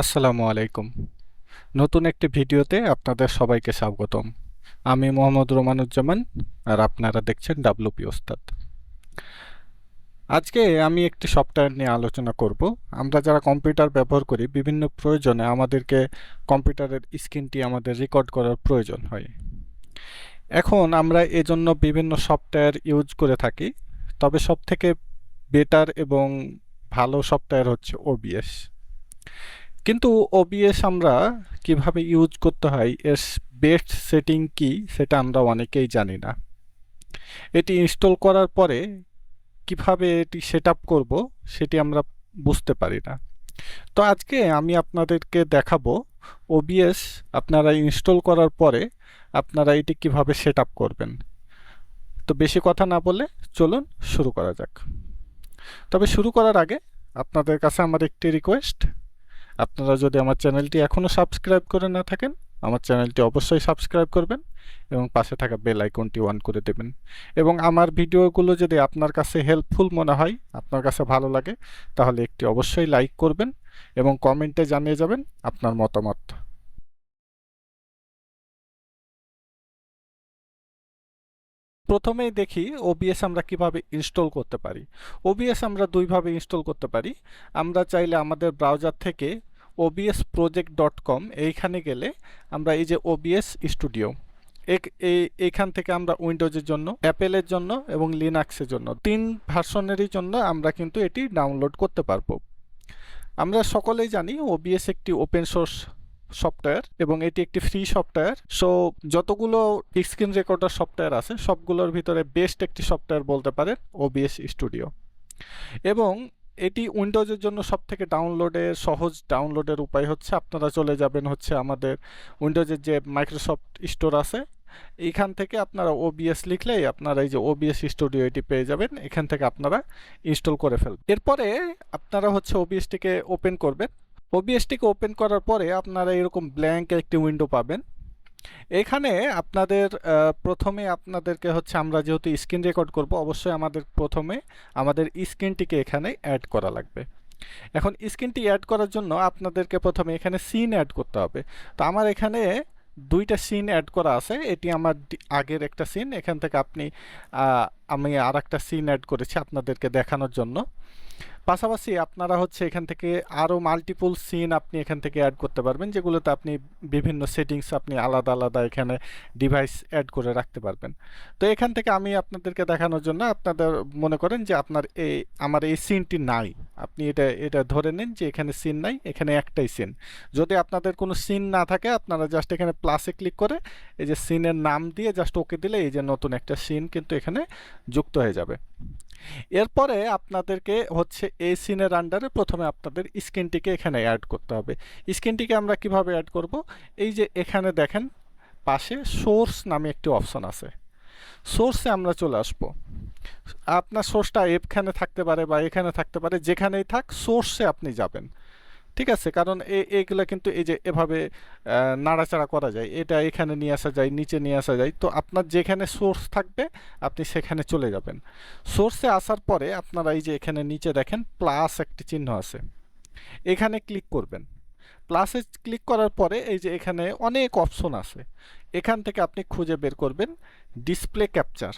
আসসালামু আলাইকুম। নতুন একটি ভিডিওতে আপনাদের সবাইকে স্বাগতম। আমি মোহাম্মদ রোমানুজ্জামান আর আপনারা দেখছেন ডাব্লুপি ওস্তাদ। আজকে আমি একটি সফটওয়্যার নিয়ে আলোচনা করব। আমরা যারা কম্পিউটার ব্যবহার করি, বিভিন্ন প্রয়োজনে আমাদেরকে কম্পিউটারের স্ক্রিনটি আমাদের রেকর্ড করার প্রয়োজন হয়। এখন আমরা এজন্য বিভিন্ন সফটওয়্যার ইউজ করে থাকি। তবে সবথেকে বেটার এবং ভালো সফটওয়্যার হচ্ছে ওবিএস কিন্তু ওবিএস আমরা কীভাবে ইউজ করতে হয়, এর বেস্ট সেটিং কি সেটা আমরা অনেকেই জানি না। এটি ইনস্টল করার পরে কীভাবে এটি সেট আপ করব সেটি আমরা বুঝতে পারি না। তো আজকে আমি আপনাদেরকে দেখাবো ওবিএস আপনারা ইনস্টল করার পরে আপনারা এটি কীভাবে সেট আপ করবেন। তো বেশি কথা না বলে চলুন শুরু করা যাক। তবে শুরু করার আগে আপনাদের কাছে আমার একটি রিকোয়েস্ট আপনারা যদি আমার চ্যানেলটি এখনও সাবস্ক্রাইব করে না থাকেন, আমার চ্যানেলটি অবশ্যই সাবস্ক্রাইব করবেন এবং পাশে থাকা বেল আইকনটি অন করে দেবেন। এবং আমার ভিডিওগুলো যদি আপনার কাছে হেল্পফুল মনে হয়, আপনার কাছে ভালো লাগে, তাহলে একটি অবশ্যই লাইক করবেন এবং কমেন্টে জানিয়ে যাবেন আপনার মতামত। প্রথমেই দেখি ওবিএস আমরা কীভাবে ইনস্টল করতে পারি। ওবিএস আমরা দুইভাবে ইনস্টল করতে পারি। আমরা চাইলে আমাদের ব্রাউজার থেকে ওবিএস প্রজেক্ট ডট কম এইখানে গেলে আমরা এই যে ওবিএস স্টুডিও এইখান থেকে আমরা উইন্ডোজের জন্য অ্যাপেলের জন্য এবং লিনাক্সের জন্য, তিন ভার্সনেরই জন্য আমরা কিন্তু এটি ডাউনলোড করতে পারব। আমরা সকলেই জানি ওবিএস একটি ওপেন সোর্স সফটওয়্যার এবং এটি একটি ফ্রি সফটওয়্যার সো যতগুলো স্ক্রিন রেকর্ডার সফটওয়্যার আছে, সবগুলোর ভিতরে বেস্ট একটি সফটওয়্যার বলতে পারেন ওবিএস স্টুডিও এবং এটি উইন্ডোজের জন্য সব থেকে ডাউনলোডের সহজ ডাউনলোডের উপায় হচ্ছে আপনারা চলে যাবেন হচ্ছে আমাদের উইন্ডোজের যে মাইক্রোসফট স্টোর আছে এইখান থেকে আপনারা ওবিএস লিখলেই আপনারা এই যে ওবিএস স্টুডিও এটি পেয়ে যাবেন, এখান থেকে আপনারা ইনস্টল করে ফেলবেন। এরপরে আপনারা হচ্ছে ওবিএসটিকে ওপেন করবেন। ওবিএসটিকে ওপেন করার পরে আপনারা এরকম ব্ল্যাঙ্ক একটি উইন্ডো পাবেন। এখানে আপনাদের প্রথমে আপনাদেরকে হচ্ছে আমরা যেহেতু স্ক্রিন রেকর্ড করব, অবশ্যই আমাদের প্রথমে আমাদের স্ক্রিনটিকে এখানে অ্যাড করা লাগবে। এখন স্ক্রিনটি অ্যাড করার জন্য আপনাদেরকে প্রথমে এখানে সিন অ্যাড করতে হবে। তো আমার এখানে দুইটা সিন অ্যাড করা আছে। এটি আমার আগের একটা সিন এখান থেকে আপনি আমি আর একটা সিন অ্যাড করেছি আপনাদেরকে দেখানোর জন্য। পাশাপাশি আপনারা হচ্ছে এখান থেকে আরও মাল্টিপল সিন আপনি এখান থেকে অ্যাড করতে পারবেন, যেগুলোতে আপনি বিভিন্ন সেটিংস আপনি আলাদা আলাদা এখানে ডিভাইস অ্যাড করে রাখতে পারবেন। তো এখান থেকে আমি আপনাদেরকে দেখানোর জন্য আপনাদের মনে করেন যে আপনার এই আমার এই সিনটি নাই। আপনি এটা এটা ধরে নিন যে এখানে সিন নাই, এখানে একটাই সিন যদি আপনাদের কোনো সিন না থাকে, আপনারা জাস্ট এখানে প্লাসে ক্লিক করে এই যে সিনের নাম দিয়ে জাস্ট ওকে দিলে এই যে নতুন একটা সিন কিন্তু এখানে যুক্ত হয়ে যাবে। এরপরে আপনাদেরকে হচ্ছে এই সিনের আন্ডারে প্রথমে আপনাদের স্ক্রিনটিকে এখানে অ্যাড করতে হবে। স্ক্রিনটিকে আমরা কীভাবে অ্যাড করব? এই যে এখানে দেখেন, পাশে সোর্স নামে একটি অপশন আছে। সোর্সে আমরা চলে আসব। আপনার সোর্সটা এখানে থাকতে পারে বা এখানে থাকতে পারে, যেখানেই থাক সোর্সে আপনি যাবেন। ঠিক আছে, কারণ এইগুলো কিন্তু এই যে এভাবে নাড়াচাড়া করা যায়, এটা এখানে নিয়ে আসা যায়, নিচে নিয়ে আসা যায়, তো আপনার যেখানে সোর্স থাকবে, আপনি সেখানে চলে যাবেন। সোর্সে আসার পরে আপনারা এই যে এখানে নিচে দেখেন প্লাস একটি চিহ্ন আছে। এখানে ক্লিক করবেন। প্লাসে ক্লিক করার পরে এই যে এখানে অনেক অপশন আছে। এখান থেকে আপনি খুঁজে বের করবেন ডিসপ্লে ক্যাপচার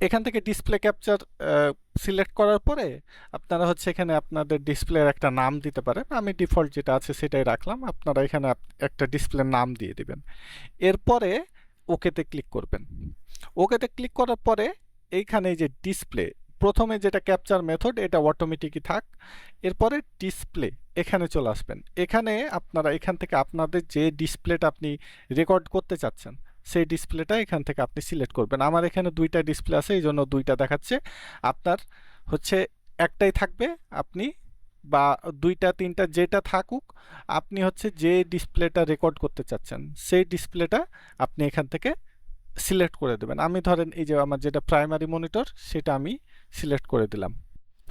এখান থেকে ডিসপ্লে ক্যাপচার সিলেক্ট করার পরে আপনারা হচ্ছে এখানে আপনাদের ডিসপ্লের একটা নাম দিতে পারেন। আমি ডিফল্ট যেটা আছে সেটাই রাখলাম। আপনারা এখানে একটা ডিসপ্লের নাম দিয়ে দিবেন। এরপরে ওকেতে ক্লিক করবেন। ওকেতে ক্লিক করার পরে এইখানে যে ডিসপ্লে প্রথমে যেটা ক্যাপচার মেথড এটা অটোমেটিকই থাক। এরপরে ডিসপ্লে এখানে চলে আসবেন। এখানে আপনারা, এখান থেকে আপনাদের যে ডিসপ্লেটা আপনি রেকর্ড করতে চাচ্ছেন সেই ডিসপ্লেটা এখান থেকে আপনি সিলেক্ট করবেন। আমার এখানে দুইটা ডিসপ্লে আছে এই জন্য দুইটা দেখাচ্ছে। আপনার হচ্ছে একটাই থাকবে আপনি বা দুইটা, তিনটা যেটা থাকুক, আপনি হচ্ছে যে ডিসপ্লেটা রেকর্ড করতে চাচ্ছেন, সেই ডিসপ্লেটা আপনি এখান থেকে সিলেক্ট করে দেবেন। আমি ধরেন এই যে আমার যেটা প্রাইমারি মনিটর, সেটা আমি সিলেক্ট করে দিলাম।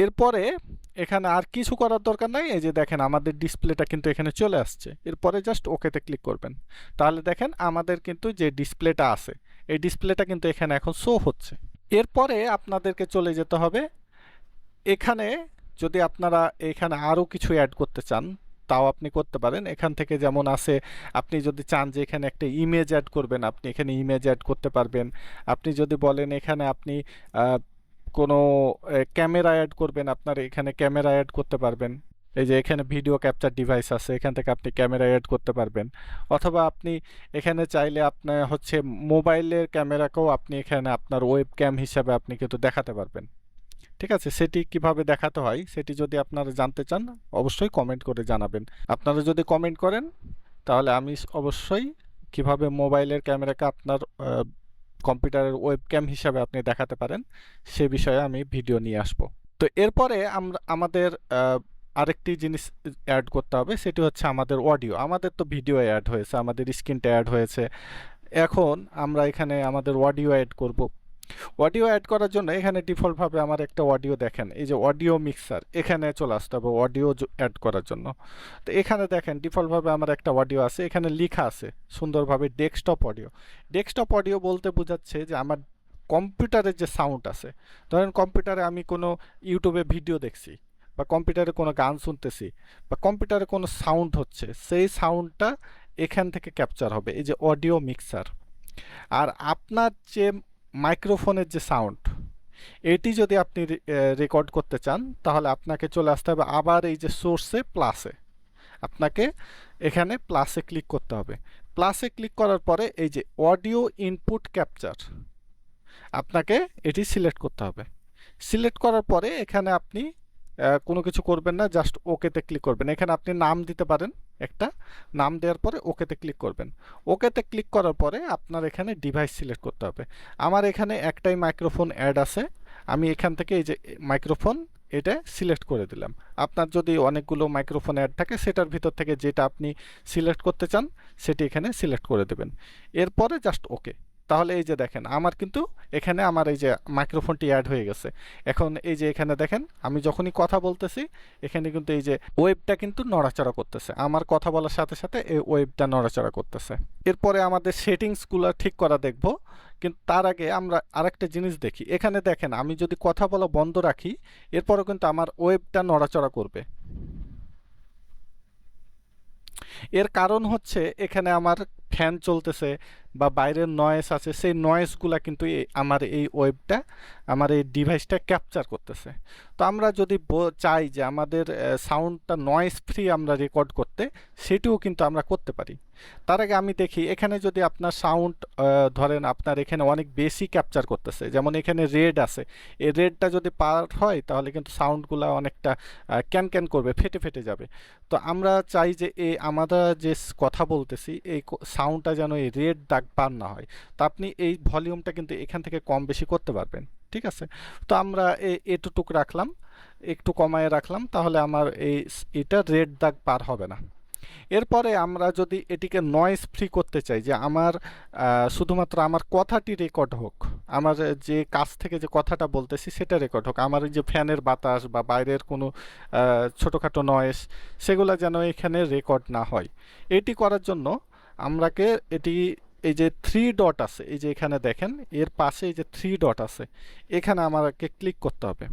এরপরে এখানে আর কিছু করার দরকার নাই। এই যে দেখেন আমাদের ডিসপ্লেটা কিন্তু এখানে চলে আসছে। এরপরে জাস্ট ওকেতে ক্লিক করবেন। তাহলে দেখেন আমাদের কিন্তু যে ডিসপ্লেটা আছে, এই ডিসপ্লেটা কিন্তু এখানে এখন শো হচ্ছে। এরপরে আপনাদেরকে চলে যেতে হবে। এখানে যদি আপনারা এখানে আরও কিছু অ্যাড করতে চান, তাও আপনি করতে পারেন। এখান থেকে যেমন আছে, আপনি যদি চান যে এখানে একটা ইমেজ অ্যাড করবেন, আপনি এখানে ইমেজ অ্যাড করতে পারবেন। আপনি যদি বলেন এখানে আপনি কোনো ক্যামেরা অ্যাড করবেন আপনার, এখানে ক্যামেরা অ্যাড করতে পারবেন। এই যে এখানে ভিডিও ক্যাপচার ডিভাইস আছে, এখান থেকে আপনি ক্যামেরা অ্যাড করতে পারবেন। অথবা আপনি এখানে চাইলে আপনার হচ্ছে মোবাইলের ক্যামেরাকেও আপনি এখানে আপনার ওয়েব ক্যাম হিসাবে আপনি কিন্তু দেখাতে পারবেন। ঠিক আছে? সেটি কীভাবে দেখাতে হয়, সেটি যদি আপনারা জানতে চান, অবশ্যই কমেন্ট করে জানাবেন। আপনারা যদি কমেন্ট করেন, তাহলে আমি অবশ্যই কীভাবে মোবাইলের ক্যামেরাকে আপনার কম্পিউটারের ওয়েব ক্যাম হিসাবে আপনি দেখাতে পারেন, সে বিষয়ে আমি ভিডিও নিয়ে আসব। তো এরপরে আমরা আমাদের আরেকটি জিনিস অ্যাড করতে হবে, সেটি হচ্ছে আমাদের অডিও আমাদের তো ভিডিও অ্যাড হয়েছে, আমাদের স্ক্রিনটা অ্যাড হয়েছে। এখন আমরা এখানে আমাদের অডিও অ্যাড করব। অডিও অ্যাড করার জন্য এখানে ডিফল্টভাবে আমার একটা অডিও দেখেন, এই যে অডিও মিক্সার, এখানে চলে আসতে হবে অডিও অ্যাড করার জন্য। তো এখানে দেখেন ডিফল্টভাবে আমার একটা অডিও আছে, এখানে লেখা আছে সুন্দরভাবে ডেস্কটপ অডিও। ডেস্কটপ অডিও বলতে বোঝাচ্ছে যে আমার কম্পিউটারের যে সাউন্ড আছে, ধরেন কম্পিউটারে আমি কোনো ইউটিউবে ভিডিও দেখছি বা কম্পিউটারে কোনো গান শুনতেছি বা কম্পিউটারে কোনো সাউন্ড হচ্ছে, সেই সাউন্ডটা এখান থেকে ক্যাপচার হবে, এই যে অডিও মিক্সার। আর আপনার যে মাইক্রোফোনের যে সাউন্ড, এটি যদি আপনি রেকর্ড করতে চান, তাহলে আপনাকে চলে আসতে হবে আবার এই যে সোর্সে প্লাসে আপনাকে এখানে প্লাসে ক্লিক করতে হবে। প্লাসে ক্লিক করার পরে এই যে অডিও ইনপুট ক্যাপচার আপনাকে এটি সিলেক্ট করতে হবে। সিলেক্ট করার পরে এখানে আপনি কোনো কিছু করবেন না জাস্ট ওকেতে ক্লিক করবেন। এখানে আপনি নাম দিতে পারেন একটা। নাম দেওয়ার পরে ওকেতে ক্লিক করবেন। ওকেতে ক্লিক করার পরে আপনার এখানে ডিভাইস সিলেক্ট করতে হবে। আমার এখানে একটাই মাইক্রোফোন অ্যাড আছে। আমি এখান থেকে এই যে মাইক্রোফোন এটা সিলেক্ট করে দিলাম। আপনার যদি অনেকগুলো মাইক্রোফোন অ্যাড থাকে, সেটার ভিতর থেকে যেটা আপনি সিলেক্ট করতে চান, সেটি এখানে সিলেক্ট করে দেবেন। এরপরে জাস্ট ওকে তাহলে এই যে দেখেন, আমার কিন্তু এখানে আমার এই যে মাইক্রোফোনটি অ্যাড হয়ে গেছে। এখন এই যে এখানে দেখেন, আমি যখনই কথা বলতেছি, এখানে কিন্তু এই যে ওয়েবটা কিন্তু নড়াচড়া করতেছে। আমার কথা বলার সাথে সাথে এই ওয়েবটা নড়াচড়া করতেছে। এরপরে আমাদের সেটিংসগুলো ঠিক করা দেখব। কিন্তু তার আগে আমরা আরেকটা জিনিস দেখি। এখানে দেখেন, আমি যদি কথা বলা বন্ধ রাখি, এরপরও কিন্তু আমার ওয়েবটা নড়াচড়া করবে। এর কারণ হচ্ছে, এখানে আমার ফ্যান চলতেছে বা বাইরের নয়েস আছে, সেই নয়েসগুলা কিন্তু আমার এই ওয়েবটা আমার এই ডিভাইসটা ক্যাপচার করতেছে। তো আমরা যদি চাই যে আমাদের সাউন্ডটা নয়েস ফ্রি আমরা রেকর্ড করতে, সেটিও কিন্তু আমরা করতে পারি। তার আগে আমি দেখি, এখানে যদি আপনার সাউন্ড ধরেন আপনার এখানে অনেক বেশি ক্যাপচার করতেছে, যেমন এখানে রেড আছে, এই রেডটা যদি পার হয়, তাহলে কিন্তু সাউন্ডগুলো অনেকটা ক্যান ক্যান করবে, ফেটে ফেটে যাবে। তো আমরা চাই যে, এই আমরা যে কথা বলতেছি, এই সাউন্ডটা যেন এই রেড দাগ পার না হয়। তো আপনি এই ভলিউমটা কিন্তু এখান থেকে কম বেশি করতে পারবেন, ঠিক আছে? তো আমরা এ- এতটুক রাখলাম, একটু কমায় রাখলাম, তাহলে আমার এই এটা রেড দাগ পার হবে না। এরপরে আমরা যদি এটিকে নয়েজ ফ্রি করতে চাই, যে আমার শুধুমাত্র আমার কথাটি রেকর্ড হোক, আমার যে কাছ থেকে যে কথাটা বলতেছি সেটা রেকর্ড হোক, আমার যে ফ্যানের বাতাস বা বাইরের কোনো ছোটোখাটো নয়েজ সেগুলো যেন এখানে রেকর্ড না হয়। এটি করার জন্য আমরাকে এটি, এই যে থ্রি ডট আছে, এই যে এখানে দেখেন, এর পাশে এই যে থ্রি ডট আছে, এখানে আমাকে ক্লিক করতে হবে।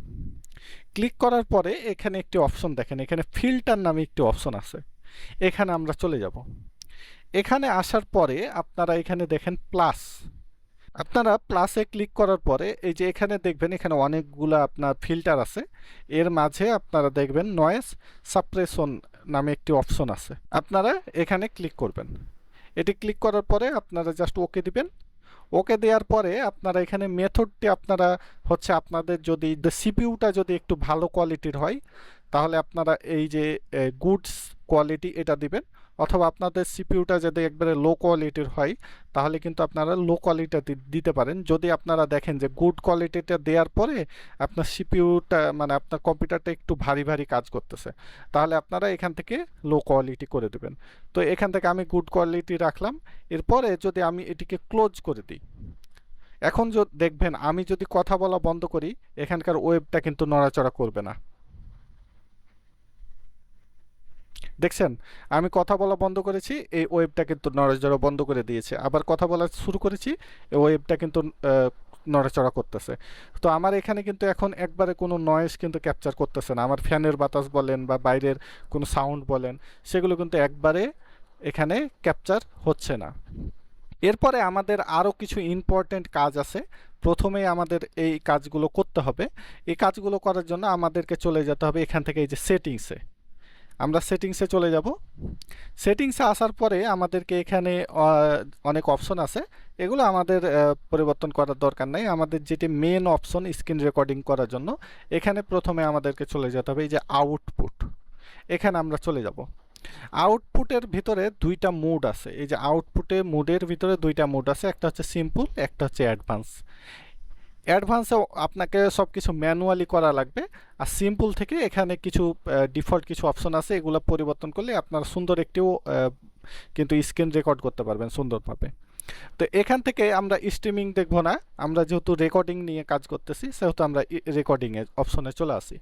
ক্লিক করার পরে এখানে একটি অপশন দেখেন, এখানে ফিল্টার নামে একটি অপশন আছে, এখানে আমরা চলে যাব। এখানে আসার পরে আপনারা এখানে দেখেন প্লাস আপনারা প্লাসে ক্লিক করার পরে এই যে এখানে দেখবেন, এখানে অনেকগুলো আপনার ফিল্টার আছে, এর মাঝে আপনারা দেখবেন নয়েস সাপ্রেশন নামে একটি অপশন আছে, আপনারা এখানে ক্লিক করবেন। এটি ক্লিক করার পরে আপনারা জাস্ট ওকে দিবেন। ওকে দেওয়ার পরে আপনারা এখানে মেথডটি আপনারা হচ্ছে আপনাদের যদি সিপিউটা যদি একটু ভালো কোয়ালিটির হয়, তাহলে আপনারা এই যে গুডস কোয়ালিটি এটা দিবেন। অথবা আপনাদের সিপিউটা যদি একবারে লো কোয়ালিটির হয়, তাহলে কিন্তু আপনারা লো কোয়ালিটি দিতে পারেন। যদি আপনারা দেখেন যে গুড কোয়ালিটিটা দেওয়ার পরে আপনার সিপিইউটা মানে আপনার কম্পিউটারটা একটু ভারী ভারী কাজ করতেছে, তাহলে আপনারা এখান থেকে লো কোয়ালিটি করে দেবেন। তো এখান থেকে আমি গুড কোয়ালিটি রাখলাম। এরপরে যদি আমি এটিকে ক্লোজ করে দিই, এখন দেখবেন আমি যদি কথা বলা বন্ধ করি, এখানকার ওয়েবটা কিন্তু নড়াচড়া করবে না। দেখছেন, আমি কথা বলা বন্ধ করেছি, এই ওয়েবটা কিন্তু নড়াচড়া বন্ধ করে দিয়েছে। আবার কথা বলা শুরু করেছি, এই ওয়েবটা কিন্তু নড়াচড়া করতেছে। তো আমার এখানে কিন্তু এখন একবারে কোনো নয়েজ কিন্তু ক্যাপচার করতেছে না। আমার ফ্যানের বাতাস বলেন বা বাইরের কোনো সাউন্ড বলেন, সেগুলো কিন্তু একবারে এখানে ক্যাপচার হচ্ছে না। এরপরে আমাদের আরও কিছু ইম্পর্ট্যান্ট কাজ আছে। প্রথমেই আমাদের এই কাজগুলো করতে হবে। এই কাজগুলো করার জন্য আমাদেরকে চলে যেতে হবে এখান থেকে এই যে সেটিংসে আমরা সেটিংসে চলে যাব। সেটিংসে আসার পরে আমাদেরকে এখানে অনেক অপশন আছে। এগুলো আমাদের পরিবর্তন করার দরকার নাই। আমাদের যেটি মেন অপশন স্ক্রিন রেকর্ডিং করার জন্য, এখানে প্রথমে আমাদেরকে চলে যেতে হবে, এই যে আউটপুট এখানে আমরা চলে যাব। আউটপুটের ভিতরে দুইটা মুড আছে। এই যে আউটপুটে মুডের ভিতরে দুইটা মুড আছে। একটা হচ্ছে সিম্পল একটা হচ্ছে অ্যাডভান্স অ্যাডভান্সে আপনাকে সব কিছু ম্যানুয়ালি করা লাগবে। আর সিম্পল থেকে এখানে কিছু ডিফল্ট কিছু অপশন আছে, এগুলো পরিবর্তন করলে আপনার সুন্দর একটিও কিন্তু স্ক্রিন রেকর্ড করতে পারবেন সুন্দরভাবে। তো এখান থেকে আমরা স্ট্রিমিং দেখব না। আমরা যেহেতু রেকর্ডিং নিয়ে কাজ করতেছি, সেহেতু আমরা রেকর্ডিংয়ে অপশনে চলে আসি।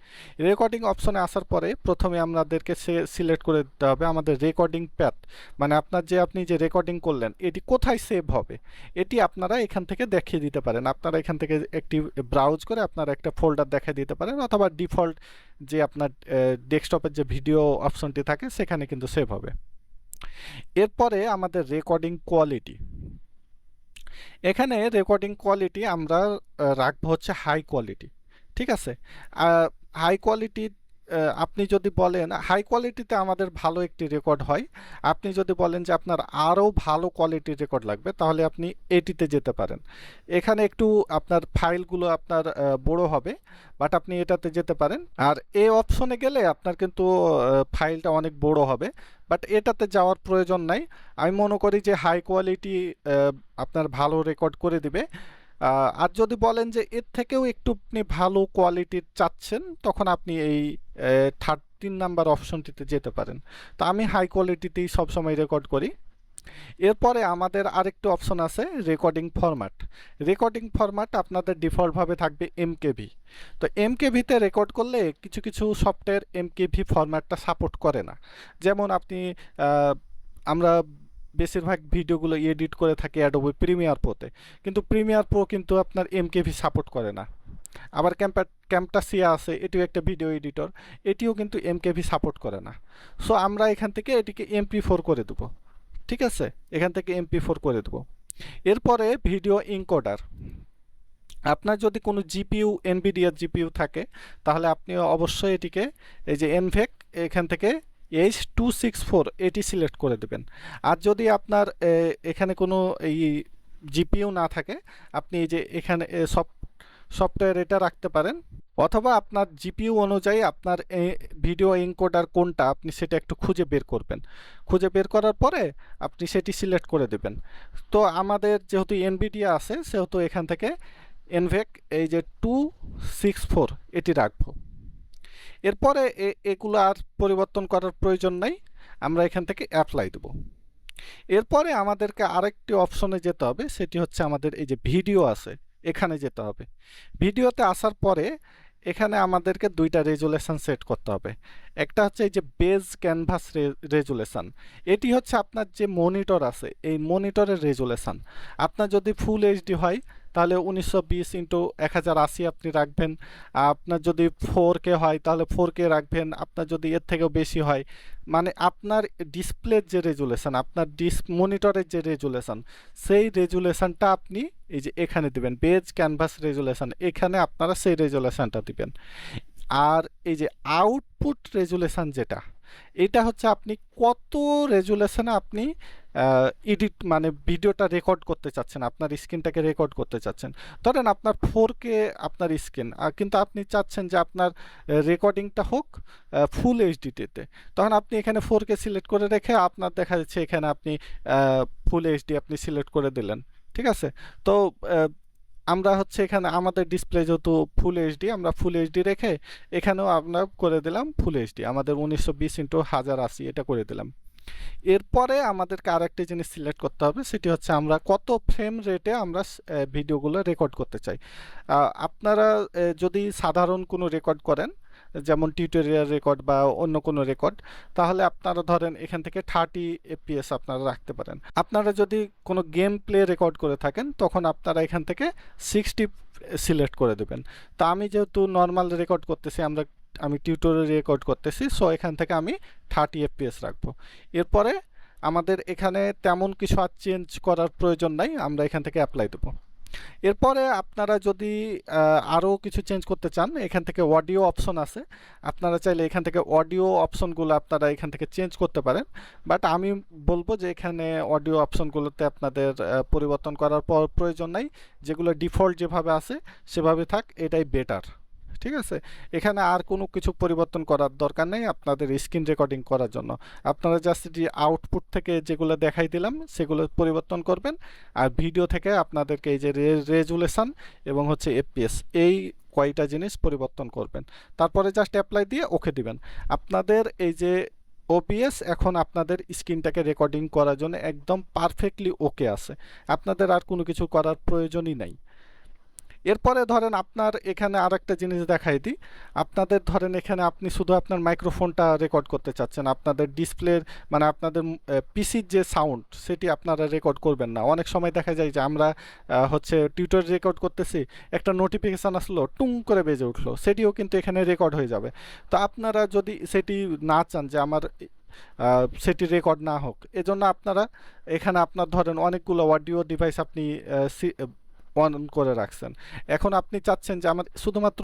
রেকর্ডিং অপশনে আসার পরে প্রথমে আমাদেরকে সে সিলেক্ট করে দিতে হবে আমাদের রেকর্ডিং প্যাথ মানে আপনার যে আপনি যে রেকর্ডিং করলেন, এটি কোথায় সেভ হবে? এটি আপনারা এখান থেকে দেখিয়ে দিতে পারেন। আপনারা এখান থেকে একটি ব্রাউজ করে আপনারা একটা ফোল্ডার দেখিয়ে দিতে পারেন, অথবা ডিফল্ট যে আপনার ডেস্কটপের যে ভিডিও অপশনটি থাকে, সেখানে কিন্তু সেভ হবে। এরপরে আমাদের রেকর্ডিং কোয়ালিটি এখানে রেকর্ডিং কোয়ালিটি আমরা রাখব হচ্ছে হাই কোয়ালিটি ঠিক আছে? হাই কোয়ালিটি আপনি যদি বলেন হাই কোয়ালিটিতে আমাদের ভালো একটি রেকর্ড হয়। আপনি যদি বলেন যে আপনার আরও ভালো কোয়ালিটির রেকর্ড লাগবে, তাহলে আপনি এটিতে যেতে পারেন। এখানে একটু আপনার ফাইলগুলো আপনার বড় হবে বাট আপনি এটাতে যেতে পারেন। আর এ অপশনে গেলে আপনার কিন্তু ফাইলটা অনেক বড় হবে বাট এটাতে যাওয়ার প্রয়োজন নাই। আমি মনে করি যে হাই কোয়ালিটি আপনার ভালো রেকর্ড করে দিবে। আর যদি বলেন যে এর থেকেও একটু আপনি ভালো কোয়ালিটির চাচ্ছেন, তখন আপনি এই থার্টিন নাম্বার অপশনটিতে যেতে পারেন। তো আমি হাই কোয়ালিটিতেই সবসময় রেকর্ড করি। এরপরে আমাদের আরেকটু অপশন আছে রেকর্ডিং ফরম্যাট রেকর্ডিং ফরম্যাট আপনাদের ডিফল্টভাবে থাকবে এমকেভি তো এমকেভিতে রেকর্ড করলে কিছু কিছু সফটওয়্যার এমকেভি ফরম্যাটটা সাপোর্ট করে না। যেমন আপনি আমরা বেশিরভাগ ভিডিওগুলো এডিট করে থাকি অ্যাডোবি প্রিমিয়ার প্রোতে কিন্তু প্রিমিয়ার প্রো কিন্তু আপনার এমকেভি সাপোর্ট করে না। আবার ক্যাম্পা, ক্যাম্পটাসিয়া আছে, এটিও একটা ভিডিও এডিটর এটিও কিন্তু এমকেভি সাপোর্ট করে না। সো আমরা এখান থেকে এটিকে এমপি ফোর করে দেবো। ঠিক আছে? এখান থেকে এমপি ফোর করে দেবো। এরপরে ভিডিও ইনকোডার আপনার যদি কোনো জিপিইউ এনভিডিআর জিপিউ থাকে, তাহলে আপনি অবশ্যই এটিকে এই যে এনভেক এখান থেকে এইচ টু সিক্স ফোর এটি সিলেক্ট করে দেবেন। আর যদি আপনার এখানে কোনো এই জিপিইউ না থাকে, আপনি এই যে এখানে সব সফটওয়্যার এটা রাখতে পারেন, অথবা আপনার জিপিইউ অনুযায়ী আপনার ভিডিও এনকোডার কোনটা আপনি সেটা একটু খুঁজে বের করবেন। খুঁজে বের করার পরে আপনি সেটি সিলেক্ট করে দেবেন। তো আমাদের যেহেতু এনভিডিয়া আছে, সেহেতু এখান থেকে এনভেক, এই যে টু সিক্স ফোর এটি রাখব। এরপরে এগুলো আর পরিবর্তন করার প্রয়োজন নাই, আমরা এখান থেকে অ্যাপ্লাই দেবো। এরপরে আমাদেরকে আরেকটি অপশনে যেতে হবে, সেটি হচ্ছে আমাদের এই যে ভিডিও আছে এখানে যেতে হবে। ভিডিওতে আসার পরে এখানে আমাদেরকে দুইটা রেজুলেশান সেট করতে হবে। একটা হচ্ছে এই যে বেজ ক্যানভাস রেজুলেশন। এটি হচ্ছে আপনার যে মনিটর আছে, এই মনিটরের রেজুলেশন। আপনার যদি ফুল এইচডি হয় তাহলে উনিশশো বিশ ইন্টু এক হাজার আশি আপনি রাখবেন। আপনার যদি ফোর কে হয়, তাহলে ফোর কে রাখবেন। আপনার যদি এর থেকেও বেশি হয় মানে আপনার ডিসপ্লের যে রেজুলেশন আপনার ডিস মনিটরের যে রেজুলেশন সেই রেজুলেশনটা আপনি এই যে এখানে দিবেন বেজ ক্যানভাস রেজুলেশন এখানে আপনারা সেই রেজুলেশনটা দিবেন। আর এই যে আউটপুট রেজুলেশন যেটা, এটা হচ্ছে আপনি কত রেজুলেশনে আপনি এডিট মানে ভিডিওটা রেকর্ড করতে চাচ্ছেন, আপনার স্ক্রিনটাকে রেকর্ড করতে চাচ্ছেন। ধরেন আপনার ফোর কে আপনার স্ক্রিন কিন্তু আপনি চাচ্ছেন যে আপনার রেকর্ডিংটা হোক ফুল এইচডিতে তখন আপনি এখানে ফোর কে সিলেক্ট করে রেখে আপনার দেখা যাচ্ছে এখানে আপনি ফুল এইচডি আপনি সিলেক্ট করে দিলেন, ঠিক আছে? তো আমরা হচ্ছে এখানে আমাদের ডিসপ্লে যেহেতু ফুল এইচডি আমরা ফুল এইচডি রেখে এখানেও আমরা করে দিলাম ফুল এইচডি আমাদের উনিশশো বিশ ইন্টু হাজার আশি, এটা করে দিলাম। এরপরে আমাদেরকে আরেকটি জিনিস সিলেক্ট করতে হবে, সেটি হচ্ছে আমরা কত ফ্রেম রেটে আমরা ভিডিওগুলো রেকর্ড করতে চাই। আপনারা যদি সাধারণ কোনো রেকর্ড করেন, যেমন টিউটোরিয়াল রেকর্ড বা অন্য কোনো রেকর্ড তাহলে আপনারা ধরেন এখান থেকে থার্টি এফপিএস আপনারা রাখতে পারেন। আপনারা যদি কোনো গেম প্লে রেকর্ড করে থাকেন, তখন আপনারা এখান থেকে সিক্সটি সিলেক্ট করে দেবেন। তা আমি যেহেতু নর্মাল রেকর্ড করতেছি, আমরা আমি টিউটোরিয়াল রেকর্ড করতেছি সো এখান থেকে আমি থার্টি এফপিএস রাখব। এরপরে আমাদের এখানে তেমন কিছু আর চেঞ্জ করার প্রয়োজন নাই, আমরা এখান থেকে অ্যাপ্লাই দেবো। এরপরে আপনারা যদি আরও কিছু চেঞ্জ করতে চান, এখান থেকে অডিও অপশন আছে। আপনারা চাইলে এখান থেকে অডিও অপশনগুলো আপনারা এখান থেকে চেঞ্জ করতে পারেন। বাট আমি বলব যে এখানে অডিও অপশনগুলোতে আপনাদের পরিবর্তন করার পর প্রয়োজন নাই। যেগুলো ডিফল্ট যেভাবে আছে, সেভাবে থাক, এটাই বেটার ঠিক আছে? এখানে আর কোনো কিছু পরিবর্তন করার দরকার নেই আপনাদের স্ক্রিন রেকর্ডিং করার জন্য। আপনারা জাস্ট যে আউটপুট থেকে যেগুলো দেখাই দিলাম, সেগুলো পরিবর্তন করবেন। আর ভিডিও থেকে আপনাদেরকে এই যে রেজুলেশন এবং হচ্ছে এফপিএস এই কয়টা জিনিস পরিবর্তন করবেন। তারপরে জাস্ট অ্যাপ্লাই দিয়ে ওকে দিবেন। আপনাদের এই যে ওবিএস এখন আপনাদের স্ক্রিনটাকে রেকর্ডিং করার জন্য একদম পারফেক্টলি ওকে আছে। আপনাদের আর কোনো কিছু করার প্রয়োজনই নাই। এরপরে ধরেন আপনার এখানে আর একটা জিনিস দেখাই দিই। আপনাদের ধরেন এখানে আপনি শুধু আপনার মাইক্রোফোনটা রেকর্ড করতে চাচ্ছেন, আপনাদের ডিসপ্লের মানে আপনাদের পিসির যে সাউন্ড সেটি আপনারা রেকর্ড করবেন না। অনেক সময় দেখা যায় যে আমরা হচ্ছে টিউটর রেকর্ড করতেছি, একটা নোটিফিকেশান আসলো, টুং করে বেজে উঠল, সেটিও কিন্তু এখানে রেকর্ড হয়ে যাবে। তো আপনারা যদি সেটি না চান যে আমার সেটি রেকর্ড না হোক, এজন্য আপনারা এখানে আপনার ধরেন অনেকগুলো অডিও ডিভাইস আপনি অন করে রাখছেন। এখন আপনি চাচ্ছেন যে আমার শুধুমাত্র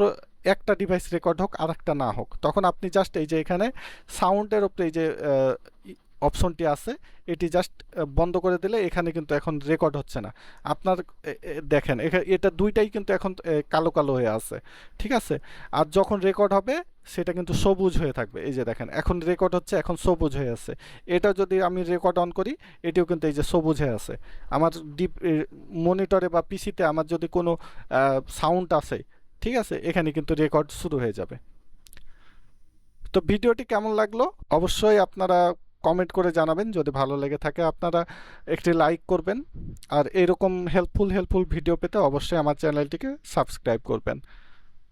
একটা ডিভাইস রেকর্ড হোক আর একটা না হোক। তখন আপনি জাস্ট এই যে এখানে সাউন্ডের উপরে এই যে অপশনটি আছে, এটি জাস্ট বন্ধ করে দিলে এখানে কিন্তু এখন রেকর্ড হচ্ছে না। আপনার দেখেন এটা দুইটাই কিন্তু এখন কালো কালো হয়ে আছে। ঠিক আছে? আর যখন রেকর্ড হবে সেটা কিন্তু সবুজ হয়ে থাকবে। এই যে দেখেন, এখন রেকর্ড হচ্ছে, এখন সবুজ হয়ে আছে। এটা যদি আমি রেকর্ড অন করি, এটিও কিন্তু এই যে সবুজ হয়ে আছে। আমার ডিপ মনিটরে বা পিসিতে আমার যদি কোনো সাউন্ড আসে, ঠিক আছে? এখানে কিন্তু রেকর্ড শুরু হয়ে যাবে। তো ভিডিওটি কেমন লাগল? অবশ্যই আপনারা কমেন্ট করে জানাবেন। যদি ভালো লেগে থাকে, আপনারা একটি লাইক করবেন। আর এরকম হেল্পফুল হেল্পফুল ভিডিও পেতে অবশ্যই আমার চ্যানেলটিকে সাবস্ক্রাইব করবেন।